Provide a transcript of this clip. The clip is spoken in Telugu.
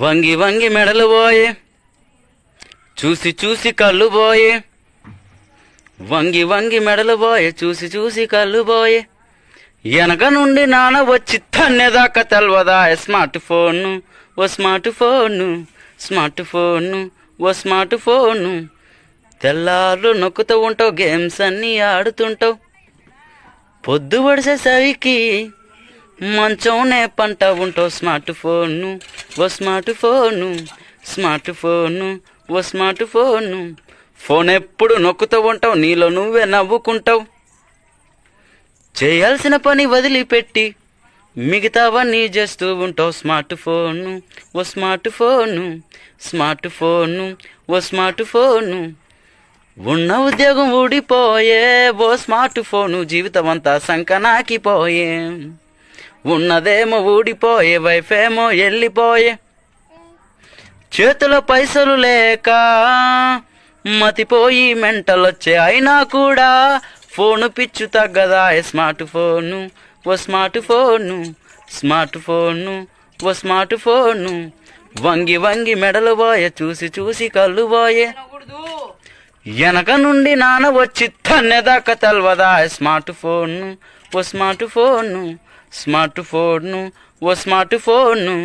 వంగి వంగి మెడలు పోయే. చూసి చూసి కళ్ళు పోయే. వంగి వంగి మెడలు పోయే చూసి చూసి కళ్ళు పోయే. వెనక నుండి నాన్న వచ్చి తన్నేదాకా తెల్వదా స్మార్ట్ ఫోను ఓ స్మార్ట్ ఫోను స్మార్ట్ ఫోను ఓ స్మార్ట్ ఫోన్ తెల్లారు నొక్కుతూ ఉంటావు గేమ్స్ అన్నీ ఆడుతుంటావు. పొద్దు పడిసే సవికి మంచోనే పంట ఉంటావు స్మార్ట్ ఫోను ఓ స్మార్ట్ ఫోను స్మార్ట్ ఫోను ఓ స్మార్ట్ ఫోను. ఫోన్ ఎప్పుడు నొక్కుతూ ఉంటావు నీలో నువ్వే నవ్వుకుంటావు. చేయాల్సిన పని వదిలిపెట్టి మిగతావన్నీ చేస్తూ ఉంటావు. స్మార్ట్ ఫోను ఓ స్మార్ట్ ఫోను స్మార్ట్ ఫోను ఓ స్మార్ట్ ఫోను. ఉన్న ఉద్యోగం ఊడిపోయే ఓ స్మార్ట్ ఫోను జీవితం అంతా సంకనాకిపోయే ఉన్నదేమో ఊడిపోయే వైఫేమో వెళ్ళిపోయే చేతిలో పైసలు లేక మతిపోయి మెంటలొచ్చే అయినా కూడా ఫోను పిచ్చు తగ్గదా? ఏ స్మార్ట్ ఫోను? ఓ స్మార్ట్ ఫోను. Smart phone. ఓ స్మార్ట్ ఫోను. వంగి వంగి మెడలు పోయే చూసి చూసి కళ్ళు పోయే. వెనక నుండి నాన్న వచ్చి తన్నెదాక తెల్వదా? Smart phone? ఓ స్మార్ట్ ఫోన్ను స్మార్ట్ ఫోన్ను ఓ స్మార్ట్ ఫోన్ను